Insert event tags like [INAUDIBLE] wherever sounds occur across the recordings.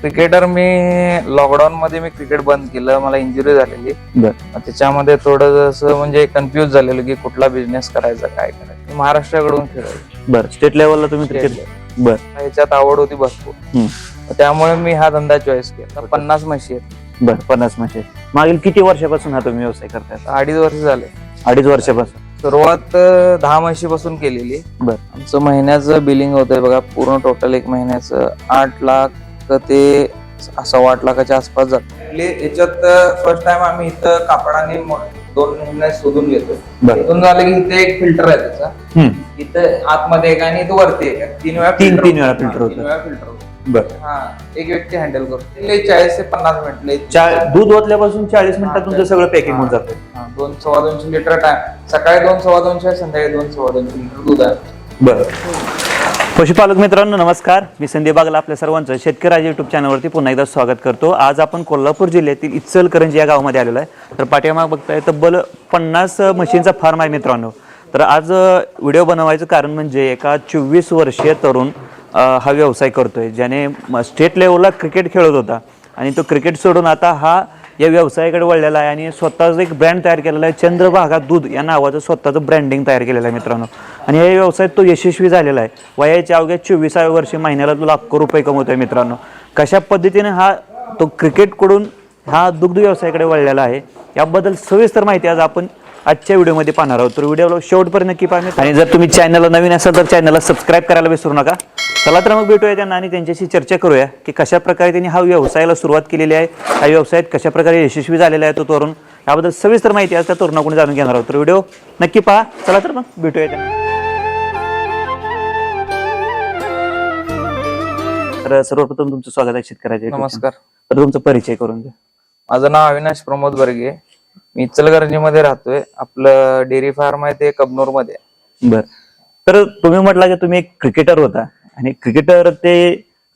Cricketer मी lockdown मध्ये मी cricket बंद केलं. मला इंजुरी झालेली. त्याच्यामध्ये थोडं जसं म्हणजे कन्फ्युज झालेलं की कुठला बिझनेस करायचा काय करायचं. मी महाराष्ट्राकडून खेळायचो. बर. स्टेट लेवलला तुम्ही क्रिकेट बर. ह्याच्यात आवड होती भरपूर. त्यामुळे मी हा धंदा चॉईस केला. पन्नास म्हशी आहेत. बर पन्नास म्हशी मागील किती वर्षापासून हा तुम्ही व्यवसाय करताय? अडीच वर्ष झाले. अडीच वर्षापासून. सुरुवात दहा म्हशीपासून केलेली. बर. आमचं महिन्याचं बिलिंग होतंय बघा. पूर्ण टोटल एक महिन्याचं आठ लाख ते सव्वा आठ लाखाच्या आसपास जात. याच्यात फर्स्ट टाइम आम्ही इथं कापडाने दोन महिने शोधून घेतो. इथून झालं की इथे एक फिल्टर आहे त्याचा. इथं आतमध्ये एक आणि इथं वरती एक. तीन वेळा तीन- तीन वेळा हा, होतं. तीन वेळा फिल्टर होतं. बर. हा एक व्यक्ती हँडल करतो. चाळीस ते पन्नास मिनिट दूध ओतल्यापासून चाळीस मिनिटात तुमचं सगळं पॅकिंग होऊन जातं. दोन सव्वा दोनशे लिटर टाइम सकाळी दोन सव्वा दोनशे संध्याकाळी दोन सव्वा दोनशे लिटर दूध आहे. बर. पशुपालक मित्रांनो नमस्कार. मी संदीप बागला आपल्या सर्वांचं शेतकरी राजा युट्यूब चॅनलवरती पुन्हा एकदा स्वागत करतो. आज आपण कोल्हापूर जिल्ह्यातील इचलकरंजी या गावामध्ये आलेलो आहे. तर पाठीमाग बघताय तब्बल पन्नास मशीनचा फार्म आहे मित्रांनो. तर आज व्हिडिओ बनवायचं कारण म्हणजे एका चोवीस वर्षीय तरुण हा व्यवसाय करतोय. ज्याने स्टेट लेवलला क्रिकेट खेळत होता. आणि तो क्रिकेट सोडून आता हा या व्यवसायाकडे वळलेला आहे. आणि स्वतःचं एक ब्रँड तयार केलेला आहे. चंद्रभागा दूध या नावाचं स्वतःचं ब्रँडिंग तयार केलेलं आहे मित्रांनो. आणि या व्यवसायात तो यशस्वी झालेला आहे. वयाच्या अवघ्या चोवीसाव्या वर्षी महिन्याला तो लाखो रुपये कमवतो आहे मित्रांनो. कशा पद्धतीने हा तो क्रिकेटकडून हा दुग्ध व्यवसायाकडे वळलेला आहे याबद्दल सविस्तर माहिती आज आपण आजच्या व्हिडिओमध्ये पाहणार आहोत. तर व्हिडिओला शेवटपर्यंत नक्की पाहिजे आणि जर तुम्ही चॅनलला नवीन असाल तर चॅनलला सबस्क्राईब करायला विसरू नका. चला तर मग भेटूया त्यांना आणि त्यांच्याशी चर्चा करूया की कशा प्रकारे त्यांनी हा व्यवसायाला सुरुवात केलेली आहे या व्यवसायात कशा प्रकारे यशस्वी झालेला आहे तो तरुण याबद्दल सविस्तर माहिती आज त्या तरुणाकडून जाणून घेणार आहोत. तर व्हिडिओ नक्की पहा. चला तर मग भेटूया त्यांना. तर सर्वप्रथम तुमचं स्वागत आहे शेतकऱ्याचे नमस्कार. तर तुमचा परिचय करून द्या. माझं नाव अविनाश प्रमोद बर्गे. मी इचलकरंजी मध्ये राहतोय. आपलं डेअरी फार्म आहे ते कबनूरमध्ये. बर. तर तुम्ही म्हटला की तुम्ही एक क्रिकेटर होता. आणि क्रिकेटर ते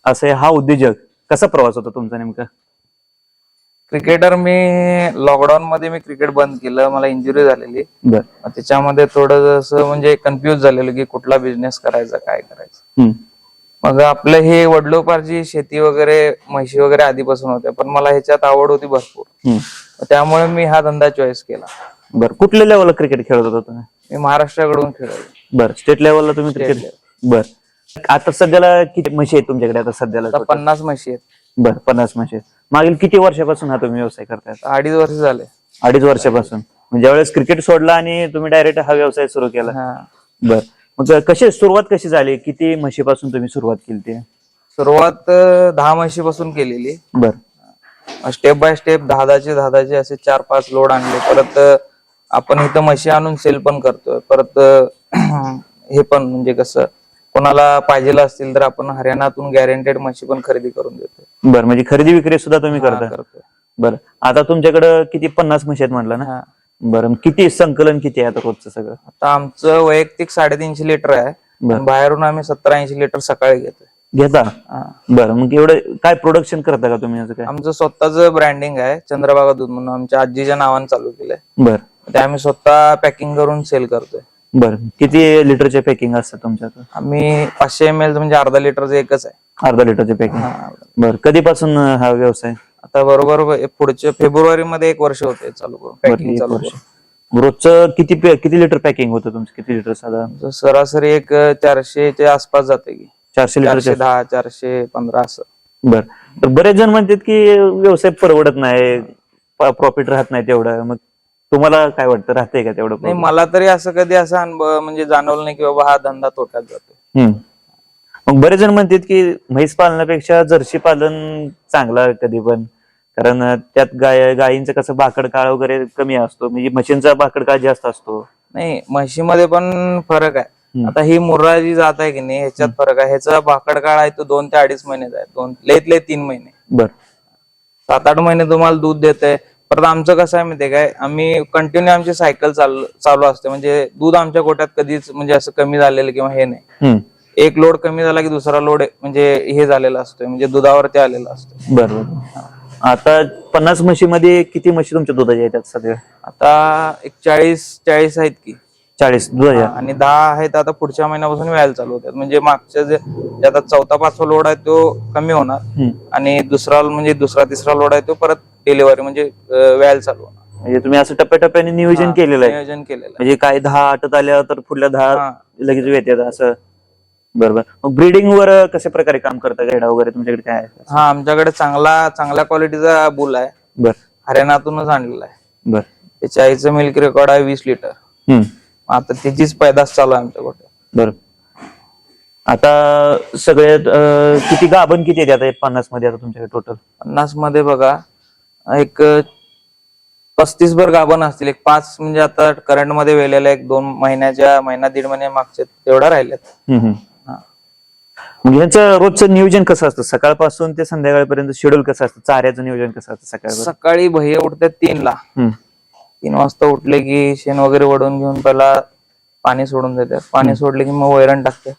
असे हा उद्योजक कसा प्रवास होता तुमचा नेमका? क्रिकेटर मी लॉकडाऊन मध्ये मी क्रिकेट बंद केलं. मला इंजुरी झालेली. त्याच्यामध्ये थोडं म्हणजे कन्फ्युज झालेलं की कुठला बिझनेस करायचा काय करायचं. मग आपलं हे वडलोपारची शेती वगैरे म्हशी वगैरे आधीपासून होत्या पण मला ह्याच्यात आवड होती भरपूर. त्यामुळे मी हा धंदा चॉईस केला. बर कुठल्या लेवलला क्रिकेट खेळत होता तुम्ही? मी महाराष्ट्राकडून खेळायचो. बर स्टेट लेवलला तुम्ही क्रिकेट बर. आता सध्याला किती म्हशी आहेत तुमच्याकडे? आता सध्याला पन्नास म्हशी आहेत. बर पन्नास म्हशी आहेत. मागील किती वर्षापासून हा तुम्ही व्यवसाय करताय? अडीच वर्ष झाले. अडीच वर्षापासून. म्हणजे ज्यावेळेस क्रिकेट सोडला आणि तुम्ही डायरेक्ट हा व्यवसाय सुरू केला. हा. बर. मग कशी सुरुवात कशी झाली? किती म्हशीपासून तुम्ही सुरुवात केली ते? सुरुवात अं, दहा म्हशीपासून केलेली. बर. स्टेप बाय स्टेप दहा दहाचे दहा दहाचे असे चार पाच लोड आणले. परत अं, आपण इथं म्हशी आणून सेल पण करतोय. परत अं, [CLEARS THROAT] हे पण म्हणजे कसं कोणाला पाहिजे असतील तर आपण हरियाणातून गॅरंटेड म्हशी पण खरेदी करून देतोय. बर म्हणजे खरेदी विक्री सुद्धा तुम्ही करता? करतोय. बर. आता तुमच्याकडे किती पन्नास म्हशी आहेत म्हटलं ना? हा. बरं किती संकलन किती आहे आता रोजचं सगळं? आता आमचं वैयक्तिक साडेतीनशे लिटर आहे बर. बाहेरून आम्ही सत्तर ऐंशी लिटर सकाळी घेतोय. घेता? हा. बरं मग एवढं काय प्रोडक्शन करता का तुम्ही याचं काय? आमचं स्वतःच ब्रँडिंग आहे चंद्रबागा दूध म्हणून. आमच्या आजीच्या नावाने चालू केलंय. बर. ते आम्ही स्वतः पॅकिंग करून सेल करतोय. बर किती लिटरचे पॅकिंग असतं तुमच्याकडे? आम्ही पाचशे एम एल म्हणजे अर्धा लिटरचं एकच आहे. अर्धा लिटरचे पॅकिंग. बर कधीपासून अं, हा व्यवसाय? आता बरोबर पुढच्या फेब्रुवारी मध्ये एक वर्ष होते चालू करून. पॅकिंग चालू. करून. रोजचं किती पे- किती लिटर पॅकिंग होतं तुमचं? किती लिटर साधारण? सरासरी एक चारशेच्या आसपास जाते की. चारशे चारशे लिटरचे दहा चारशे पंधरा असं. बर. तर बरेच जण म्हणतात की व्यवसाय परवडत नाही प्रॉफिट राहत नाही तेवढं. मग तुम्हाला काय वाटतं? राहते का तेवढं नाही profit? मला तरी असं कधी असा अनुभव म्हणजे जाणवलं नाही की बाबा हा धंदा तोट्यात जातो हम्म. मग बरेच जण म्हणतात की म्हैस पालनापेक्षा जर्सी पालन चांगलं कधी पण. कारण त्यात गाय गायींचं कसं भाकड काळ वगैरे कमी असतो. म्हणजे म्हशींचा भाकड काळ जास्त असतो. नाही म्हशीमध्ये पण फरक आहे. आता ही मुर्रा जी जात आहे की नाही ह्याच्यात फरक आहे. ह्याचा भाकड काळ आहे तो दोन ते अडीच महिन्याचा आहे दोन लयत लय तीन महिने. बर. सात आठ महिने तुम्हाला दूध देते परत आमचं कसं आहे माहितीये काय? आम्ही कंटिन्यू आमची सायकल चालू चालू असते. म्हणजे दूध आमच्या गोट्यात कधीच म्हणजे असं कमी झालेलं किंवा हे नाही. एक लोड कमी झाला की दुसरा लोड म्हणजे हे झालेला असतोय म्हणजे दुधावरती आलेला असतो बर बर आता पन्नास म्हशीमध्ये किती म्हशी तुमच्या दुधाच्या येतात सगळ्या आता एक चाळीस चाळीस आहेत की. चाळीस दुधाच्या? आणि दहा आहेत आता पुढच्या महिन्यापासून व्यायला चालू होतात. म्हणजे मागच्या जे जे आता चौथा पाचवा लोड आहे तो कमी होणार. आणि दुसरा म्हणजे दुसरा तिसरा लोड आहे तो परत डिलिव्हरी म्हणजे व्यायला चालू होणार. म्हणजे तुम्ही असं टप्प्याटप्प्याने नियोजन केलेलं आहे. नियोजन केलेलं आहे. म्हणजे काय दहा आटत आल्या तर पुढल्या दहा हा. लगेच येतात असं बरोबर. मग ब्रीडिंग वर कशा प्रकारे काम करता? गेडा वगैरे तुमच्याकडे काय आहे? हा आमच्याकडे चांगला चांगल्या क्वालिटीचा बुल आहे. बर. हरियाणातूनच आणलेला आहे. बर. त्याच्या आईचं मिल्क रेकॉर्ड आहे वीस लिटर हम्म. आता त्याचीच पैदास चालू आहे आमच्या गोट्यात बर. आता सगळ्यात अं, किती गाभण किती येते आता पन्नासमध्ये आता तुमच्याकडे टोटल पन्नासमध्ये बघा एक पस्तीस भर गाभण असतील. एक पाच म्हणजे आता करंटमध्ये वेलेल्या एक दोन महिन्याच्या महिना दीड महिन्या मागचे तेवढ्या राहिल्यात. मग ह्यांचं रोजचं नियोजन कसं असतं? सकाळपासून ते संध्याकाळपर्यंत शेड्यूल कसं असतं? चाऱ्याचं नियोजन कसं असतं सकाळ? सकाळी भैया उठतात तीनला. तीन वाजता उठले की शेण वगैरे वडून घेऊन पहिला पाणी सोडून देतात. पाणी सोडले की मग वैरण टाकते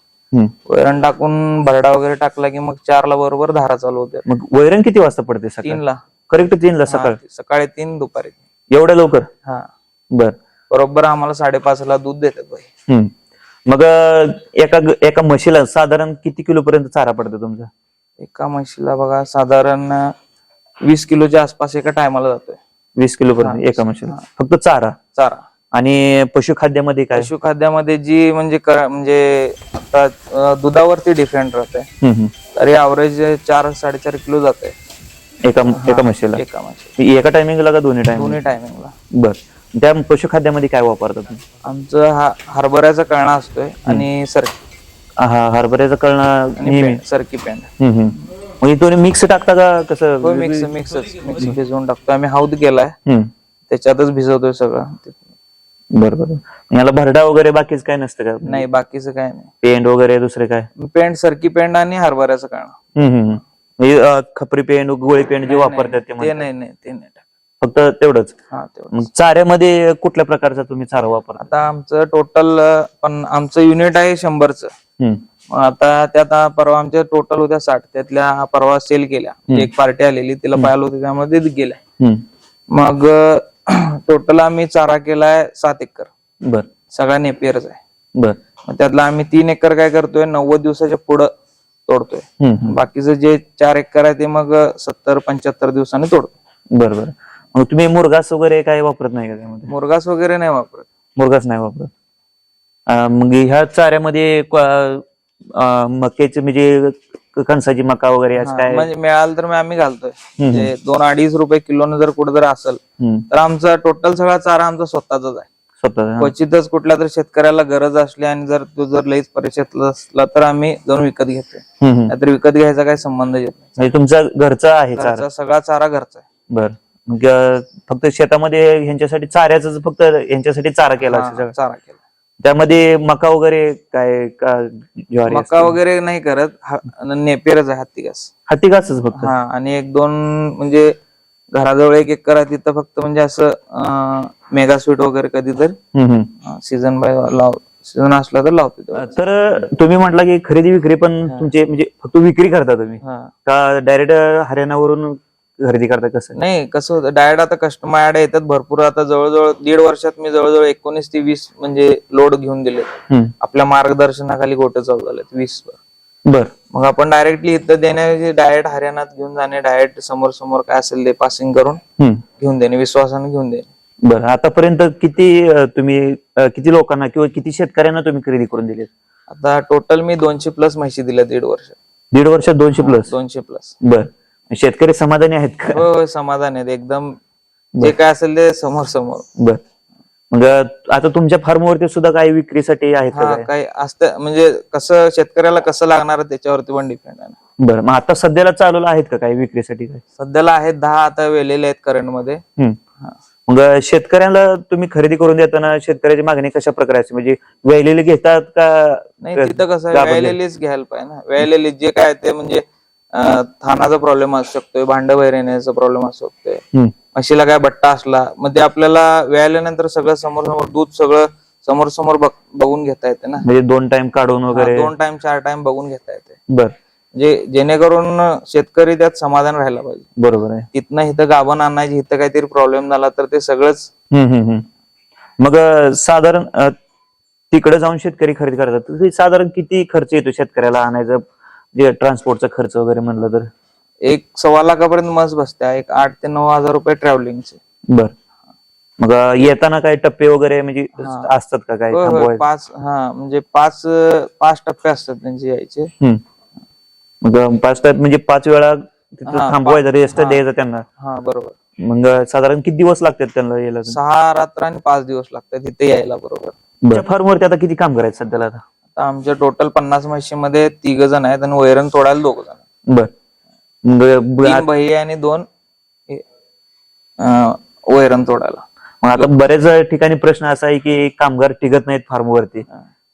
वैरण टाकून भरडा वगैरे टाकला की मग चारला बरोबर धारा चालू होत्या मग वैरण किती वाजता पडते सकाळ? तीनला. करेक्ट तीनला सकाळ हा, सकाळी? तीन दुपारी तीन. एवढ्या लवकर? हा. बर. बरोबर आम्हाला साडेपाच ला दूध देतात भाई. हम्म. मग एका एका म्हशीला साधारण किती किलो पर्यंत चारा पडतो तुमचा? एका म्हशीला बघा साधारण वीस किलोच्या आसपास एका टायमाला जातोय. वीस किलो पर्यंत एका म्हशीला. फक्त चारा? चारा. आणि पशुखाद्यामध्ये काय? पशुखाद्यामध्ये जी म्हणजे म्हणजे आता दुधावरती डिफरंट राहते. तरी अवरेज चार साडेचार किलो जाते एका एका म्हशीला? एका म्हशी एका टायमिंगला का दोन्ही टायमिंग दोन्ही टायमिंगला बर. त्या पशुखाद्यामध्ये काय वापरता तुम्ही? आमचं हा हरभऱ्याचा कळणा असतोय आणि सरकी हा हरभऱ्याचं कळणं आणि नेहमी. पेंड, सरकी पेंड. हम्म, हम्म. म्हणजे तुम्ही मिक्स टाकता का कसं? मिक्स मिक्सच मिक्स भिजवून टाकतो. आम्ही हौद केलाय. हम्म. त्याच्यातच भिजवतोय सगळं. बरं बरं. याला भरडा वगैरे बाकीच काय नसतं का? नाही बाकीचं काय नाही. पेंट वगैरे दुसरे काय? पेंड सरकी पेंड आणि हरभऱ्याचं कळणा. हम्म, हम्म, हम्म. म्हणजे अं, खपरी पेंट गोळी पेंट जे वापरतात ते म्हणतात. नाही नाही ते नाही. फक्त तेवढंच. हा तेवढं मग चाऱ्यामध्ये कुठल्या प्रकारचा तुम्ही चारा वापरता? आता आमचं टोटल पण आमचं युनिट आहे शंभरचं. हम्म. मग आता त्यात परवा आमच्या टोटल होत्या साठ. त्यातल्या परवा सेल केल्या. एक पार्टी आलेली तिला पाहिलं होती त्यामध्ये ते गेल्या. हम्म. मग [CLEARS THROAT] टोटल आम्ही चारा केलाय सात एकर. बर. सगळा नेपियरच आहे. बर. मग त्यातला आम्ही तीन एकर काय करतोय नव्वद दिवसाच्या पुढं तोडतोय. हम्म. बाकीचं जे चार एकर आहे ते मग सत्तर पंच्याहत्तर दिवसांनी तोडतो बर बर. मग तुम्ही मुरगास वगैरे काय वापरत नाही का त्यामध्ये? मुरगास वगैरे नाही वापरत. मुरगास नाही वापरत. अं, मग ह्या चाऱ्यामध्ये क- अं, मक्याचे म्हणजे क- कणसाची मका वगैरे असं काय? म्हणजे मिळालं तर मग आम्ही घालतोय. म्हणजे दोन अडीच रुपये किलोनं जर कुठं जर असेल हम्म. तर आमचा टोटल सगळा चारा आमचा स्वतःचाच आहे. स्वतः हा. क्वचितच कुठल्या तर शेतकऱ्याला गरज असली आणि जर तो जर लईच परिषद असला तर आम्ही जाऊन विकत घेतोय. हम्म, हम्म. नाहीतर विकत घ्यायचा काही संबंध येत नाही. म्हणजे तुमचा घरचा आहे चारा? घरचा सगळा चारा घरचा आहे. बर. मग फक्त शेतामध्ये ह्यांच्यासाठी चाऱ्याच फक्त ह्यांच्यासाठी चारा केला असेल हा, सगळं. चारा केला त्यामध्ये मका वगैरे काय का ज्वारी मका वगैरे नाही करत हा- नेपेरच आहे हत्ती घास हत्ती घासच फक्त हा आणि एक दोन म्हणजे घराजवळ एक एकर आहे तिथं फक्त म्हणजे असं मेगा स्वीट वगैरे कधी तर हम्म, हम्म. सीझन बाय लाव सीझन असला तर लावतो. तर तुम्ही म्हटला की खरेदी विक्री पण तुमचे म्हणजे फक्त विक्री करता तुम्ही हा. का डायरेक्ट हरियाणावरून खरेदी करता कसं? नाही कसं होतं डायरेक्ट आता कस्टमर येतात भरपूर. आता जवळजवळ दीड वर्षात मी जवळजवळ एकोणीस ते वीस म्हणजे लोड घेऊन दिले हम्म. आपल्या मार्गदर्शनाखाली गोटे चालू झालेत वीस वर. बर. मग आपण डायरेक्टली इथं देण्याऐवजी डायरेक्ट हरियाणात घेऊन जाणे डायरेक्ट समोर समोर काय असेल ते पासिंग करून हम्म. घेऊन देणे विश्वासाने घेऊन देणे. बर आतापर्यंत किती अं, तुम्ही अं, किती लोकांना किंवा किती शेतकऱ्यांना तुम्ही खरेदी करून दिली आता टोटल मी दोनशे प्लस म्हशी दिल्या दीड वर्ष दीड वर्षात दोनशे प्लस दोनशे प्लस बर. शेतकरी समाधानी आहेत का? होय होय समाधान आहेत. एकदम जे काय असेल ते समोर समोर. बर. मग आता तुमच्या फार्मवरती सुद्धा काही विक्रीसाठी आहेत का हा काय? काही असतं. म्हणजे कसं शेतकऱ्याला कसं लागणार आहे त्याच्यावरती पण डिपेंड आहे. बरं. मग आता सध्याला चालू आहेत का काही विक्रीसाठी काय सध्याला आहेत दहा आता वेलेले आहेत करंटमध्ये हम्म. हा. मग शेतकऱ्याला तुम्ही खरेदी करून देताना शेतकऱ्याची मागणी कशा प्रकारे असते? म्हणजे वेळलेली घेतात का? नाही तिथं कसं वेळेलेलीच घ्यायला पाहिजे ना. वेळेलेली जे काय ते म्हणजे थानाचा प्रॉब्लेम असू शकतोय भांड बाहेर येण्याचा प्रॉब्लेम असू शकतोय. म्हशीला काय बट्टा असला मग ते आपल्याला वेळाल्यानंतर सगळं समोर समोर दूध सगळं समोर समोर बघ- बघून घेता येते ना. म्हणजे दोन टाइम काढून वगैरे. दोन टाइम चार टाइम बघून घेता येते. बर. जे जेणेकरून शेतकरी त्यात समाधान राहायला पाहिजे. बरोबर आहे. तिथनं इथं गाभण आणायची इथं काहीतरी प्रॉब्लेम झाला तर ते सगळंच. मग साधारण तिकडे जाऊन शेतकरी खरेदी करतात. साधारण किती खर्च येतो शेतकऱ्याला आणायचं? जे ट्रान्सपोर्टचा खर्च वगैरे म्हणलं तर? एक सव्वा लाखापर्यंत मस बसते. एक आठ ते नऊ हजार रुपये ट्रॅव्हलिंगचे बर. मग येताना काय टप्पे वगैरे म्हणजे हा. असतात का काय होय, होय, थांबवायचं? पाच हा म्हणजे पाच अं, पाच टप्पे असतात त्यांचे यायचे. हम्म. मग पाच तास म्हणजे पाच वेळा तिथं हा, थांबवायचं रेस्ट हा. द्यायचं त्यांना? हा बरोबर. मग साधारण किती दिवस लागतात त्यांना यायला? सहा रात्र आणि पाच दिवस लागतात तिथे यायला बरोबर. तुमच्या फार्मवरती आता किती काम करायचं सध्याला आता? आता आमच्या टोटल पन्नास म्हशीमध्ये तिघ जण आहेत आणि वैरण तोडायला दोघ जण. बर. मग आणि दोन अं, वैरण तोडायला. मग आता बऱ्याच ठिकाणी प्रश्न असा आहे की कामगार टिकत नाहीत फार्मवरती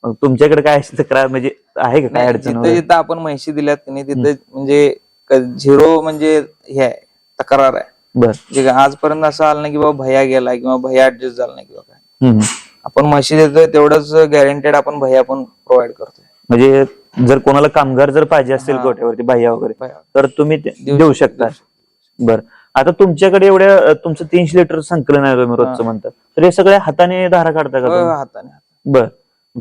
मग तुमच्याकडे काय अशी तक्रार म्हणजे आहे का काय नाही, अडचण जिथे वगैरे? जिथे आपण म्हशी दिल्यात की नाही तिथे म्हणजे झिरो म्हणजे हे आहे तक्रार आहे. बर. जे आजपर्यंत असं आलं नाही की बाबा भैया गेलाय किंवा भैया ऍडजस्ट झाला नाही किंवा काय. हम्म. आपण म्हशी देतोय तेवढंच गॅरंटेड आपण भैया पण प्रोव्हाइड करतोय. म्हणजे जर कोणाला कामगार जर पाहिजे असेल हा. गोठ्यावरती बाह्या वगैरे भैया. तर तुम्ही ते देऊ देऊ शकतो, बर. आता तुमच्याकडे एवढ्या अं, तुमचं तीनशे लिटर संकलन आहे तुम्ही रोजचं म्हणता. तर हे सगळे हाताने धारा काढता का तुम्ही? हाताने बर.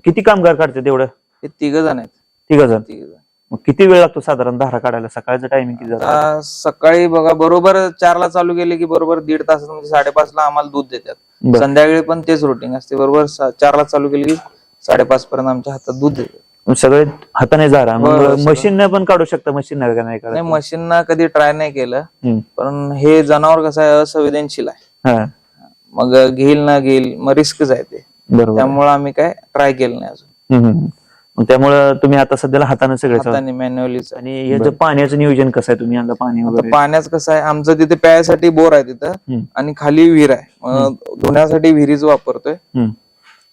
किती कामगार काढतात एवढं? हे तिघ जण आहेत. ठीक जण. तिघ जण. मग किती वेळ लागतो साधारण धारा काढायला? सकाळचं टायमिंग किती जातं सकाळी बघा बरोबर चारला चालू केले की बरोबर दीड तास म्हणजे साडेपाच ला आम्हाला दूध देतात. बर. संध्याकाळी पण तेच रुटीन असते. बरोबर सा- चारला चालू केले की साडेपाच पर्यंत आमच्या हातात दूध देतात. मग सगळे हाताने मग सगळं. मशीन पण काढू शकता मशीन का नाही नाही काढत मशीनना कधी ट्राय नाही केलं. हम्म. पण हे जनावर कसं आहे असंवेदनशील आहे. हा. मग घेईल ना घेईल मग रिस्कच आहे ते. बरोबर त्यामुळे आम्ही काय ट्राय केलं नाही अजून. हम्म, हम्म. मग त्यामुळं तुम्ही आता सध्याला हाताने सगळे. हाताने मॅन्युअलीच आणि याचं पाण्याचं नियोजन कसं आहे तुम्ही आणलं पाणी वगैरे पाण्याचं कसं आहे आमचं तिथे प्यायसाठी बोर आहे तिथं. आणि खाली विहीर आहे धुण्यासाठी विहिरीच वापरतोय हम्म.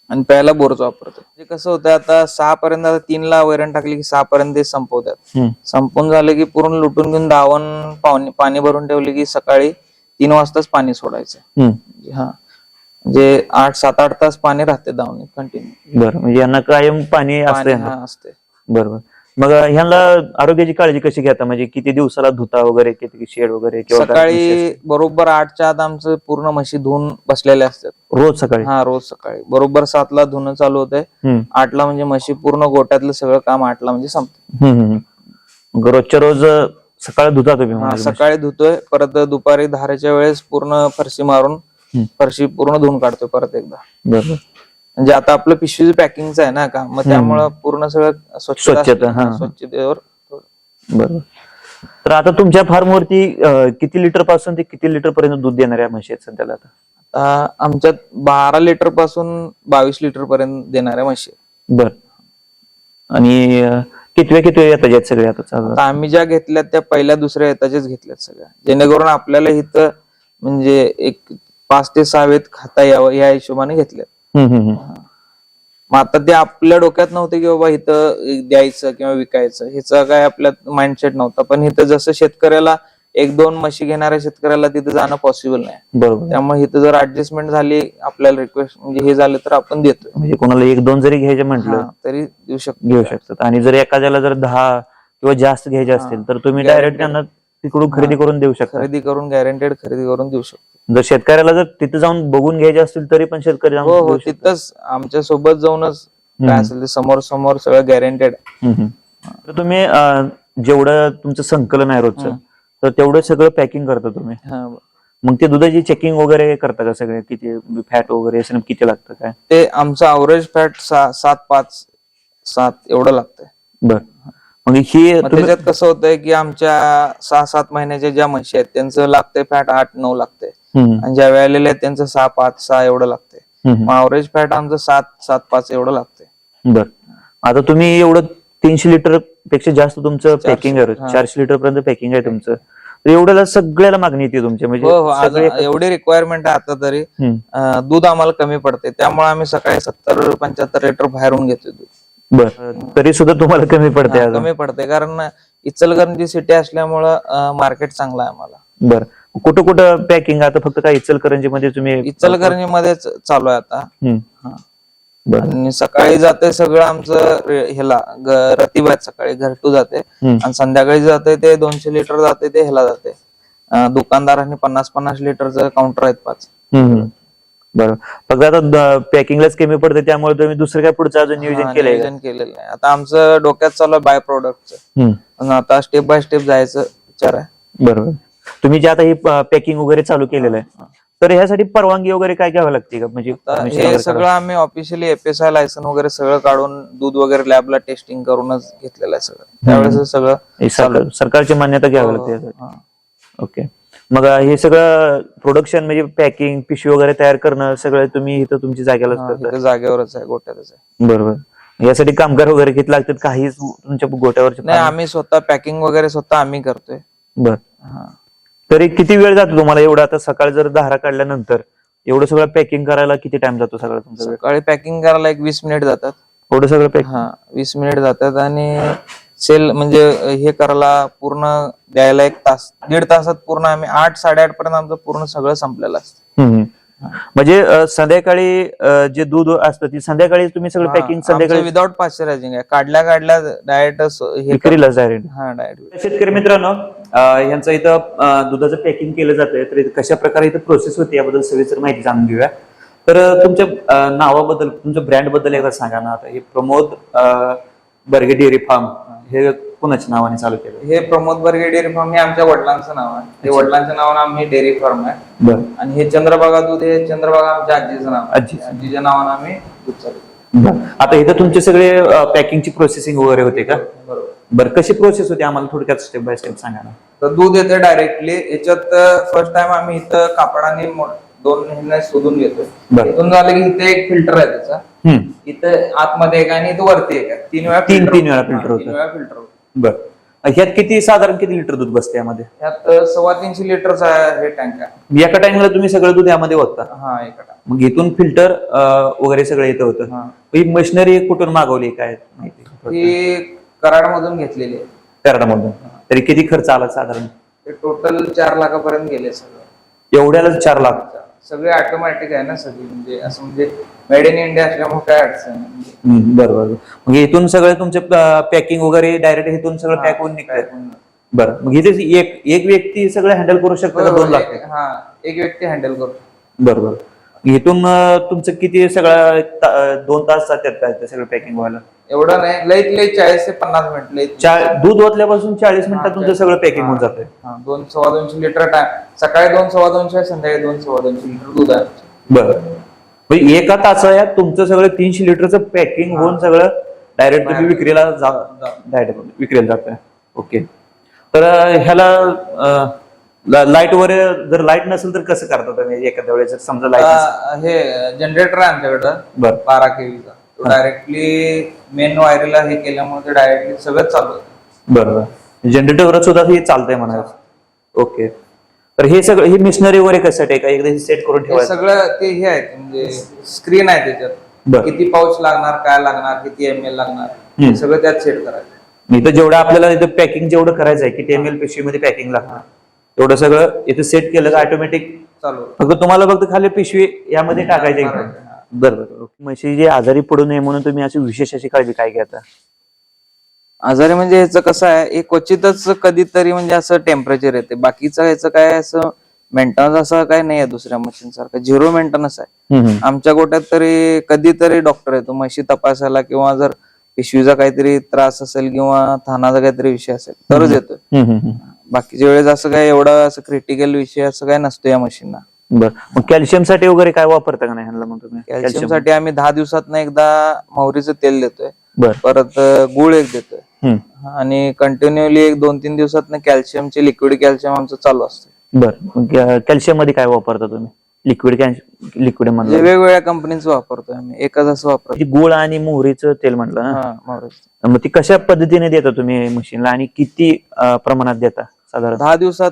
आणि प्यायला बोरच वापरतो म्हणजे कसं होतं आता सहा पर्यंत आता तीनला वैरण टाकली की सहा पर्यंत ते संपवतात हम्म. संपून झाले की पूर्ण लुटून घेऊन दावण पाणी पाणी भरून ठेवले की सकाळी तीन वाजताच पाणी सोडायचं हम्म. हा म्हणजे आठ सात आठ तास पाणी राहते दावणीत कंटिन्यू बरं म्हणजे यांना कायम पाणी असते हा असते बरोबर. मग ह्यांना आरोग्याची काळजी कशी घेता? म्हणजे किती दिवसाला धुता वगैरे किती शेड वगैरे किंवा काय सकाळी बरोबर आठच्या आत आमचं पूर्ण म्हशी धुवून बसलेले असतात. रोज सकाळी? हा रोज सकाळी. बरोबर सातला धुणं चालू होतंय. हम्म. आठला म्हणजे म्हशी पूर्ण गोट्यातलं सगळं काम आठला म्हणजे संपतं. हम्म, हम्म. मग रोजच्या रोज अं, सकाळी धुता तुम्ही हा, म्हणजे? सकाळी धुतोय. परत दुपारी धारेच्या वेळेस पूर्ण फरशी मारून. फरशी पूर्ण धुवून काढतोय परत एकदा. बरोबर म्हणजे आता आपलं पिशवीचं पॅकिंगचं आहे ना का? मग त्यामुळं पूर्ण सगळं स्वच्छता स्वच्छता. स्वच्छतेवर बरोबर तर आता तुमच्या फार्मवरती किती लिटरपासून ते किती लिटर पर्यंत दूध देणाऱ्या म्हशी आहेत सध्याला आता? आमच्यात बारा लिटरपासून बावीस लिटर पर्यंत देणाऱ्या म्हशी. बर. आणि कितव्या कितव्या येतात आहेत सगळे आता आम्ही ज्या घेतल्यात त्या पहिल्या दुसऱ्या येताच्याच घेतल्यात सगळ्या. जेणेकरून आपल्याला इथं म्हणजे एक पाच ते सहा वेत खाता यावं या हिशोबाने हम्म. मग आता ते आपल्या डोक्यात नव्हते की बाबा इथं द्यायचं किंवा विकायचं. ह्याचा काय आपल्यात माइंडसेट नव्हता. पण इथं जसं शेतकऱ्याला एक दोन म्हशी घेणाऱ्या शेतकऱ्याला तिथं जाणं पॉसिबल नाही. बरोबर. त्यामुळे इथं जर ऍडजस्टमेंट झाली आपल्याला रिक्वेस्ट म्हणजे हे झालं तर आपण देतोय. म्हणजे कोणाला एक दोन जरी घ्यायचे म्हटलं तरी देऊ शकतो. घेऊ शकतात. आणि जर एखाद्याला जर दहा किंवा जास्त घ्यायचे असतील तर तुम्ही डायरेक्ट त्यांना तिकडून खरेदी करून देऊ शकता. खरेदी करून गॅरंटेड खरेदी करून देऊ शकतो. जर शेतकऱ्याला जर तिथे जाऊन बघून घ्यायचे असतील तरी पण शेतकरी जाऊन हो हो. तिथंच आमच्यासोबत जाऊनच काय असेल ते समोर समोर सगळं गॅरंटेड हम्म. तर तुम्ही अं, जेवढं तुमचं संकलन आहे रोजचं तर तेवढं सगळं पॅकिंग करता तुम्ही. मग ते दुधाची चेकिंग वगैरे करता का सगळे? किती फॅट वगैरे असं किती लागतं काय? ते आमचं अवरेज फॅट सात पाच सात एवढं लागतंय. बर. मग ही मग तुम्ही त्याच्यात कसं होतंय की आमच्या सहा सात महिन्याच्या ज्या म्हशी आहेत त्यांचं लागतंय फॅट आठ नऊ लागतंय. आणि ज्या वेळेला आहेत त्यांचं सहा पाच सहा एवढं लागतंय. हम्म, मग अवरेज फॅट आमचं सात सात पाच एवढं लागतंय. बर. आता तुम्ही एवढं तीनशे लिटरपेक्षा जास्त तुमचं पॅकिंग आहे. चारशे लिटर पर्यंत पॅकिंग आहे तुमचं. एवढ्याला सगळ्याला मागणी येते तुमच्या म्हणजे हो हो. एवढी रिक्वायरमेंट आहे आता तरी दूध आम्हाला कमी पडते त्यामुळे आम्ही सकाळी सत्तर पंच्याहत्तर लिटर बाहेरून घेतोय दूध. बर. तरी सुद्धा तुम्हाला कमी पडते कमी पडते कारण इचलकरंजी सिटी असल्यामुळं मार्केट चांगलं आहे आम्हाला. बर. कुठं कुठं पॅकिंग आता फक्त काय इचलकरंजी मध्ये तुम्ही इचलकरंजी मध्येच चालू आहे आता. हम्म, हा. बर. आणि सकाळी जाते सगळं आमचं रे- ह्याला ग- रतीबात सकाळी घरटू जाते. हम्म, आणि संध्याकाळी जाते ते दोनशे लिटर जाते ते ह्याला जाते. अं, दुकानदारांनी पन्नास पन्नास लिटरचं काउंटर आहेत पाच. हम्म, हम्म. बरं. फक्त आता पॅकिंगलाच कमी पडते त्यामुळे तुम्ही दुसरं काय पुढचं अजून नियोजन हा, केलंय का? नियोजन केलेलं आहे. आता आमचं डोक्यात चालू आहे बाय प्रोडक्टचं हम्म. आता स्टेप बाय स्टेप जायचं विचार आहे. बरोबर. तुम्ही जे आता ही पॅकिंग वगैरे चालू केलेलं आहे तर ह्यासाठी परवानगी वगैरे काय घ्यावं लागते का? म्हणजे आता permission हे वगैरे सगळं आम्ही ऑफिशियली एफएसआय लायसन वगैरे सगळं काढून दूध वगैरे लॅबला टेस्टिंग करूनच घेतलेलं आहे सगळं. त्यावेळेस हे सगळं हे सरकार- सरकारची मान्यता घ्यावी लागते यासाठी. हा. ओके. मग हे सगळं प्रोडक्शन म्हणजे पॅकिंग पिशवी वगैरे तयार करणं सगळं तुम्ही इथं तुमची जागेलाच हा, करता. इथं जागेवरच आहे गोट्यातच आहे. बरोबर. यासाठी कामगार वगैरे किती लागतात? काहीच तुमच्या गोट्यावरचे नाही आम्ही स्वतः पॅकिंग वगैरे स्वतः आम्ही करतोय. बर. हा. तरी किती वेळ जातो तुम्हाला एवढं? आता सकाळी जर धारा काढल्यानंतर एवढं सगळं पॅकिंग करायला किती टाइम जातो सगळं तुमचा वेळ? सकाळी पॅकिंग करायला एक वीस मिनिट जातात. एवढं सगळं पॅक हा वीस मिनिट जातात आणि सेल म्हणजे हे करायला पूर्ण द्यायला एक तास दीड तासात पूर्ण आम्ही आठ साडेआठ पर्यंत आमचं पूर्ण सगळं संपलेलं असतं. म्हणजे अं, संध्याकाळी अं, जे दूध असतं ती संध्याकाळी तुम्ही सगळं पॅकिंग संध्याकाळी विदाउट पाश्चरायझिंग आहे. काढल्या काढल्या डायरेक्ट हे विक्रीलाच डायरेक्ट हा डायरेक्ट शेतकरी मित्रांनो यांचं इथं दुधाचं पॅकिंग केलं जातंय. तर कशा प्रकारे इथं प्रोसेस होते याबद्दल सविस्तर माहिती जाणून घेऊया. तर तुमच्या नावाबद्दल तुमच्या ब्रँडबद्दल एकदा सांगा ना. आता हे प्रमोद बर्गे डेअरी फार्म हे कोणाच्या नावाने चालू केलं? हे प्रमोद बर्गे डेअरी फार्म हे आमच्या वडिलांचं नाव आहे. ते वडिलांच्या नावानं आम्ही डेअरी फार्म आहे. बरं. आणि हे चंद्रभागा दूध हे चंद्रभागा आमच्या आजीचं नाव. आजीचं. आजीच्या नावानं आम्ही दूध चालू आता इथं तुमचे सगळे पॅकिंगची प्रोसेसिंग वगैरे होते का? बरोबर. बरं कशी प्रोसेस होती आम्हाला थोडक्यात स्टेप बाय स्टेप सांगा ना. तर दूध येते डायरेक्टली याच्यात फर्स्ट टाइम आम्ही इथं कापडाने दोन ह्याने शोधून घेतो. इथून झालं की इथे एक फिल्टर आहे त्याचा. इथं आतमध्ये एक आणि इथं वरती एक तीन वेळा तीन- तीन वेळा होतं. हा, होतं. वेळा फिल्टर होतं. बरं. ह्यात किती साधारण किती लिटर दूध बसते यामध्ये? ह्यात सव्वा तीनशे लिटरचा हे टँक आहे. एका टाइमला तुम्ही सगळं दूध यामध्ये ओतता? हा एका मग इथून फिल्टर वगैरे सगळं येतं होतं. ही. मशिनरी कुठून मागवली काय माहिती? ही कराड मधून घेतलेली. आहे कराडामधून. तरी किती खर्च आला साधारण? ते टोटल चार लाखापर्यंत गेले सगळं. एवढ्यालाच चार लाख? सगळे ऑटोमॅटिक आहे ना सगळी. म्हणजे असं म्हणजे मेड इन इंडिया असल्यामुळे काय अडचण नाही. म्हणजे हम्म, बरं बरं मग इथून सगळं तुमचे पॅकिंग वगैरे डायरेक्ट इथून सगळं पॅक होऊन निघतंय. बरं मग इथे एक एक व्यक्ती सगळं हँडल करू शकतो का दोन बरोबर, लाख? एक- हा एक व्यक्ती हँडल करतो. बरं बरं. इथून अं, तुमचं किती सगळं ता- अं, दोन तास जातात सगळं पॅकिंग व्हायला? एवढं नाही. लईत लई चाळीस ते पन्नास मिनिट लईत चा- दूध ओतल्यापासून चाळीस मिनिटात तुमचं सगळं पॅकिंग होऊन जातंय. हा, दोन सव्वा दोनशे लिटर टाइम. सकाळी दोन सव्वा दोनशे आहे, संध्याकाळी दोन सव्वा दोनशे लिटर दूध आहे. बरं. म्हणजे एका तासात तुमचं सगळं तीनशे लिटरचं पॅकिंग होऊन सगळं डायरेक्ट तुम्ही विक्रीला जा डायरेक्ट विक्रीला जाताय. ओके तर अं, ह्याला लाइट वगैरे जर लाइट नसेल तर कसं करता तुम्ही? एखाद्या वेळेस जर समजा लाइट हे जनरेटर आहे आमच्याकडं. बरं. बारा केवीचा. तो डायरेक्टली मेन वायरीला हे केल्यामुळे ते डायरेक्टली सगळं चालू होतं. बरोबर जनरेटरवर सुद्धा हे चालतंय म्हणायचं? ओके. तर हे सगळं ही मिशनरी वगैरे कशासाठी आहे का? एकदा सेट करून हे ठेवायचं? सगळं ते हे आहे म्हणजे स्क्रीन आहे त्याच्यात. बरं. किती पाऊच लागणार काय लागणार किती एम एल लागणार हम्म. हे सगळं त्यात सेट करायचं. इथं जेवढं आपल्याला इथं पॅकिंग जेवढं करायचं आहे की एम एल पिशवीमध्ये पॅकिंग लागणार तेवढं सगळं इथं सेट केलं का ऑटोमॅटिक चालू. फक्त तुम्हाला फक्त खाली पिशवी यामध्ये टाकायचे हा. बरं बरं. म्हशी जे आजारी पडू नये म्हणून तुम्ही अशी विशेष अशी काळजी काय घेता? आजारी म्हणजे ह्याचं कसं आहे हे क्वचितच कधीतरी म्हणजे असं टेम्परेचर येते. बाकीचं ह्याचं काय असं मेंटेनन्स असं काय नाही आहे दुसऱ्या मशीन सारखं झिरो मेंटेनन्स आहे आमच्या गोट्यात तरी कधीतरी डॉक्टर येतो. म्हशी तपासायला किंवा जर पिशवीचा काहीतरी त्रास असेल किंवा थानाचा काहीतरी विषय असेल तरच येतोय. बाकीच्या वेळेस असं काय एवढं असं क्रिटिकल विषय असं काय नसतो या मशीनना बरं. मग कॅल्शियमसाठी वगैरे काय वापरता का नाही ह्यांना मग तुम्ही? कॅल्शियमसाठी आम्ही दहा दिवसात एकदा मोहरीचं तेल देतोय. बरं. परत गुळ एक देतोय. हम्म. आणि कंटिन्युअली एक दोन तीन दिवसात कॅल्शियमचे लिक्विड कॅल्शियम आमचं चालू असतं बरं. मग कॅल्शियममध्ये काय वापरता तुम्ही? लिक्विड लिक्विड म्हणजे म्हणलं. वेगवेगळ्या कंपनीचं वापरतोय आम्ही. एकच असं वापरतो म्हणजे गुळ आणि मोहरीचं तेल म्हटलं ना? हा मोहरीचं. मग ती कशा पद्धतीने देता तुम्ही मशीनला आणि किती अं, प्रमाणात देता? साधारण दहा दिवसात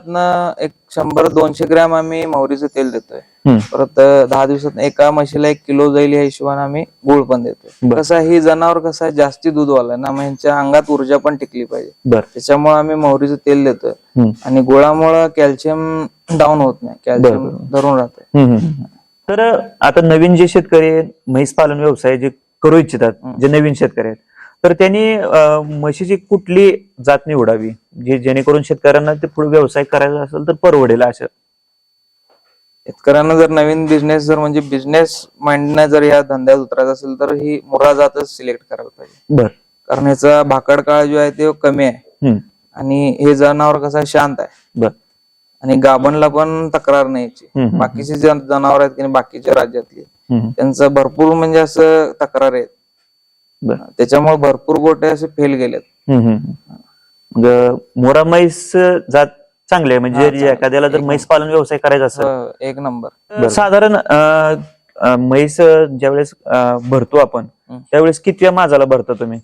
एक शंभर दोनशे ग्रॅम आम्ही मोहरीचं तेल देतोय हम्म. परत दहा दिवसात एका म्हशीला एक किलो जाईल या हिशोबाने आम्ही गुळ पण देतोय बरं. कसं आहे ही जनावर कसं आहे जास्ती दूध वाला ना मग यांच्या अंगात ऊर्जा पण टिकली पाहिजे बरं त्याच्यामुळे आम्ही मोहरीचं तेल देतोय हम्म. आणि गुळामुळे कॅल्शियम डाऊन होत नाही कॅल्शियम धरून राहतंय हम्म, हम्म. तर आता नवीन जे शेतकरी आहेत, म्हैस पालन व्यवसाय जे करू इच्छितात जे नवीन शेतकरी आहेत तर त्यांनी म्हशीची कुठली जात निवडावी? जे जेणेकरून शेतकऱ्यांना ते पुढे व्यवसाय करायचा असेल तर परवडेल असं शेतकऱ्यांना जर नवीन बिझनेस जर म्हणजे बिझनेस माइंडने जर या धंद्यात उतरायचं असेल तर ही मुर्रा जातच सिलेक्ट करायला पाहिजे. बर. कारण ह्याचा भाकड काळ जो आहे ते कमी आहे. आणि हे जनावर कसं शांत आहे. बर. आणि गाभणला पण तक्रार नाही याची. बाकीचे जे जनावर आहेत बाकीच्या राज्यातली. त्यांचं भरपूर म्हणजे असं तक्रार आहेत. त्याच्यामुळे भरपूर गोटे असे फेल गेलेत. हम्म, हम्म. मग मोरा म्हैस जात चांगले आहे. म्हणजे एखाद्याला जर म्हैस पालन व्यवसाय करायचा असेल. हो, एक नंबर. साधारण म्हैस ज्यावेळेस भरतो आपण. त्यावेळेस किती माझाला भरता तुम्ही?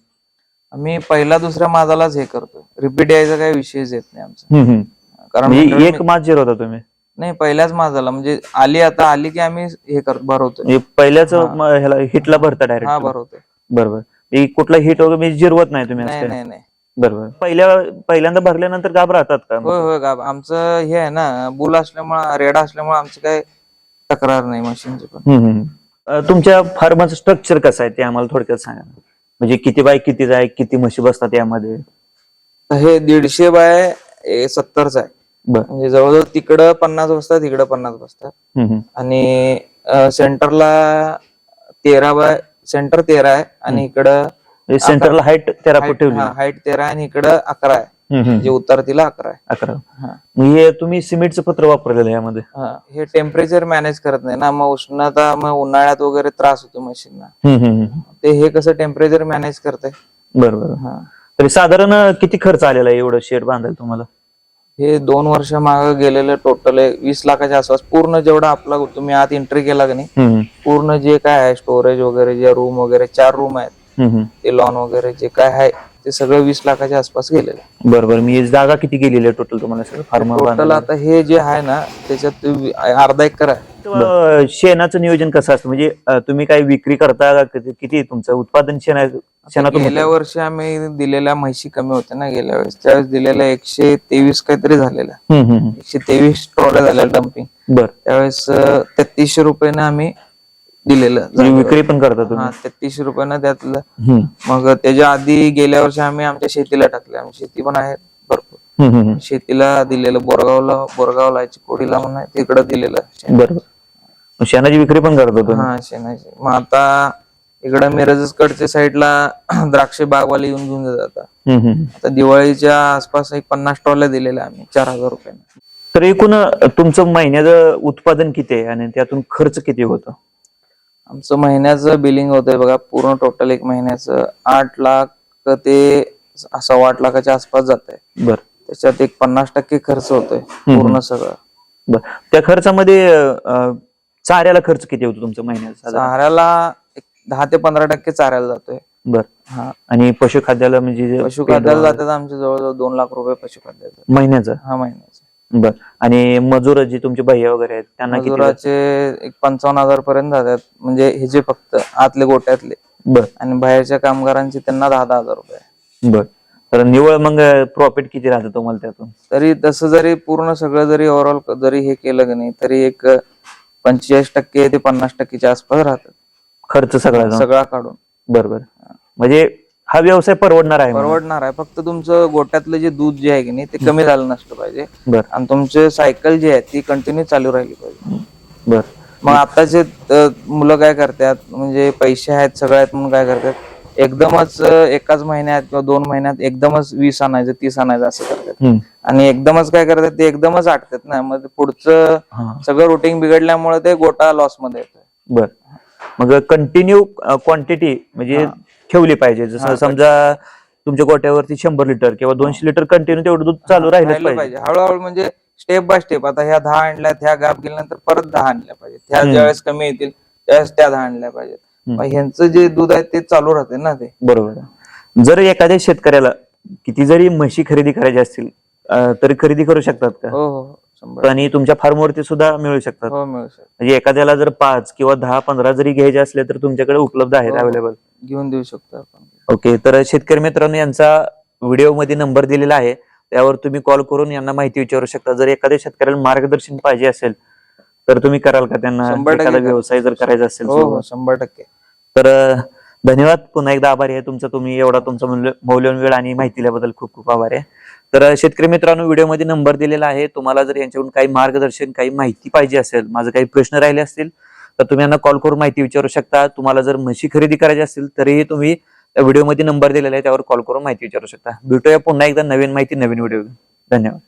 आम्ही पहिल्या दुसऱ्या माझाला हे करतो रिपीट यायचा काही विषयच येत नाही आमचा. हम्म, हम्म. कारण म्हणजे एक मास जिरवता तुम्ही? नाही पहिल्याच माझाला म्हणजे आली आता आली की आम्ही हे करतो भरवतोय. म्हणजे पहिल्याच हिटला भरता हा डायरेक्ट भरवतोय. बरोबर. कुठला हिट वगैरे म्हणजे जिरवत नाही तुम्ही नाही काही? नाही नाही. बरोबर. पहिल्या पहिल्यांदा भरल्यानंतर गाभ राहतात का? होय होय गाब. आमचं हे आहे ना बुल असल्यामुळे रेडा असल्यामुळे आमची काही तक्रार नाही मशीनची पण. हम्म, हम्म. अं, तुमच्या फार्माचं स्ट्रक्चर कसं आहे ते आम्हाला थोडक्यात सांगा म्हणजे किती बाय किती आहे किती म्हशी बसतात यामध्ये? तर हे दीडशे बाय ए, सत्तरचं आहे. बर. म्हणजे जवळजवळ तिकडं पन्नास बसतात इकडं पन्नास बसतात. हम्म, हम्म. आणि अं, सेंटरला तेरा बाय सेंटर तेरा आहे आणि इकडं म्हणजे सेंटरला हाईट तेरा फूट ठेवली. हाईट तेरा आहे आणि इकडं अकरा आहे. म्हणजे उतरतीला अकरा आहे. अकरा. हा. तुम्ही सिमेंटचं पत्र वापरलेलं आहे यामध्ये? हा. टेम्परेचर मॅनेज करत नाही ना मग उष्णता मग उन्हाळ्यात वगैरे त्रास होतो मशीनला. ते हे कसं टेम्परेचर मॅनेज करते बरं बरं. हा. तरी साधारण किती खर्च आलेला आहे एवढं शेड बांधायला तुम्हाला? हे दोन वर्ष मागे गेलेलं टोटल वीस लाखाच्या आसपास. पूर्ण जेवढा आपला तुम्ही आत एंट्री केला का नाही पूर्ण जे काय आहे स्टोरेज वगैरे जे रूम वगैरे चार रूम आहेत. ते लॉन वगैरे जे काय आहे ते सगळं वीस लाखाच्या आसपास गेलेलं आहे. बरं बरं मी जागा किती गेलेली आहे टोटल तुम्हाला टोटल आता हे जे आहे ना त्याच्यात अर्धा एकर आहे. शेणाचं नियोजन कसं असतं? म्हणजे अं, तुम्ही काय विक्री करता का? किती किती तुमचं उत्पादन शेणा शेणातून गेल्या? वर्षी आम्ही दिलेल्या म्हशी कमी होत्या ना गेल्या वेळेस. त्यावेळेस दिलेल्या एकशे तेवीस काहीतरी झालेल्या हम्म, हम्म, एकशे तेवीस ट्रॉल्या झाल्या डम्पिंग. बरं. त्यावेळेस तेहतीसशे रुपयाने आम्ही दिलेलं म्हणजे विक्री पण करता तुम्ही? हा तेहतीसशे रुपयानं त्यातलं. हम्म, मग त्याच्या आधी गेल्या वर्षी आम्ही आमच्या शेतीला टाकले. आमची शेती पण आहे भरपूर. हम्म, हम्म, हम्म. शेतीला दिलेलं बोरगावला बोरगावला चिकोडीला म्हणून आहे, तिकडं दिलेलं शेण. बरं मग शेणाची विक्री पण करता तुम्ही? हा शेणाची. मग आता इकडं मिरजकडच्या साईडला [CLEARS THROAT] द्राक्षे बागवाले येऊन घेऊन जातात हम्म, हम्म. आता दिवाळीच्या आसपास एक पन्नास टॉल्या दिलेल्या आम्ही चार हजार रुपयाने. तर एकूण तुमचं महिन्याचं उत्पादन किती आहे आणि त्यातून खर्च किती होतो? आमचं महिन्याचं बिलिंग होतंय बघा पूर्ण टोटल एक महिन्याचं आठ लाख ते सव्वा आठ लाखाच्या आसपास जात आहे बरं. त्याच्यात एक पन्नास टक्के खर्च होतोय पूर्ण सगळं. बरं. त्या खर्चामध्ये अं, चाऱ्याला खर्च किती होतो तुमच्या महिन्याचा साधारण? चाऱ्याला एक दहा ते पंधरा टक्के चाऱ्याला जातोय. बरं. हा. आणि पशुखाद्याला म्हणजे जे पशुखाद्याला जातात आमचे जवळजवळ दोन लाख रुपये पशुखाद्याचं. महिन्याचं? हा महिन्याचे. बर. आणि मजूर जे तुमचे भैया वगैरे आहेत त्यांना किती मजुराचे एक पंचावन्न हजार पर्यंत जातात. म्हणजे हे जे फक्त आतले गोट्यातले. बर. आणि बाहेरच्या कामगारांचे त्यांना दहा दहा हजार रुपये. बर. तर निवळ मग प्रॉफिट किती राहतं तुम्हाला त्यातून? तरी तसं जरी पूर्ण सगळं जरी ओव्हरऑल जरी हे केलं की नाही तरी एक पंचेचाळीस टक्के ते पन्नास टक्केच्या आसपास राहतात. खर्च सगळा जाऊन. सगळा काढून. बर बर. म्हणजे हा व्यवसाय परवडणार आहे. परवडणार आहे. फक्त तुमचं गोट्यातलं जे दूध जे आहे की नाही ते कमी झालं नसलं पाहिजे. बर. आणि तुमचे सायकल जी आहे ती कंटिन्यू चालू राहिली पाहिजे. बर. मग आताचे अ, मुलं काय करतात म्हणजे पैसे आहेत सगळे आहेत म्हणून काय करतात? एकदमच अ, एकाच महिन्यात किंवा दोन महिन्यात एकदमच वीस आणायचं तीस आणायचं असं करतात. आणि एकदमच काय करतात ते एकदमच आटतात ना. मग पुढचं. सगळं रुटीन बिघडल्यामुळे ते गोटा लॉसमध्ये येतोय. बर. मग कंटिन्यू क्वांटिटी म्हणजे ठेवली पाहिजे. जसं समजा तुमच्या गोट्यावरती शंभर लिटर किंवा दोनशे लिटर कंटिन्यू तेवढं दूध चालू राहिलं पाहिजे. हळूहळू म्हणजे स्टेप बाय स्टेप आता ह्या दहा आणल्यात ह्या गॅप गेल्यानंतर परत दहा आणल्या पाहिजे त्या ज्यावेळेस कमी येतील त्यावेळेस त्या दहा आणल्या पाहिजेत. ह्यांचं जे दूध आहे ते चालू राहते ना ते. बरोबर. जर एखाद्या शेतकऱ्याला किती जरी म्हशी खरेदी करायची असतील अं, तरी खरेदी करू शकतात का? हो हो हो, शंभर आणि तुमच्या फार्मवरती सुद्धा मिळू शकतात. हो मिळू शकतो म्हणजे एखाद्याला जर पाच किंवा दहा पंधरा जरी घ्यायचे असले तर तुमच्याकडे उपलब्ध आहेत अवेलेबल घेऊन देऊ शकतो आपण. ओके तर शेतकरी मित्रांनो यांचा व्हिडिओमध्ये नंबर दिलेला आहे. त्यावर तुम्ही कॉल करून यांना माहिती विचारू शकता. जर एखाद्या शेतकऱ्याला मार्गदर्शन पाहिजे असेल तर तुम्ही कराल का? त्यांना शंभर टक्के एखादा. व्यवसाय जर करायचा असेल हो हो शंभर टक्के. तर अं, धन्यवाद. पुन्हा एकदा आभारी आहे तुमचा. तुम्ही एवढा तुमचा मौल्यवान वेळ आणि माहिती दिल्याबद्दल खूप खूप आभार आहे. तर शेतकरी मित्रांनो व्हिडिओमध्ये नंबर दिलेला आहे. तुम्हाला जर यांच्याकडून काही मार्गदर्शन काही माहिती पाहिजे असेल माझं काही प्रश्न राहिले असतील तर तुम्ही यांना कॉल करून माहिती विचारू शकता. तुम्हाला जर म्हशी खरेदी करायची असेल तरीही तुम्ही त्या व्हिडिओमध्ये नंबर दिलेला आहे त्यावर कॉल करून माहिती विचारू शकता. भेटूया पुन्हा एकदा नवीन माहिती नवीन व्हिडिओ. धन्यवाद.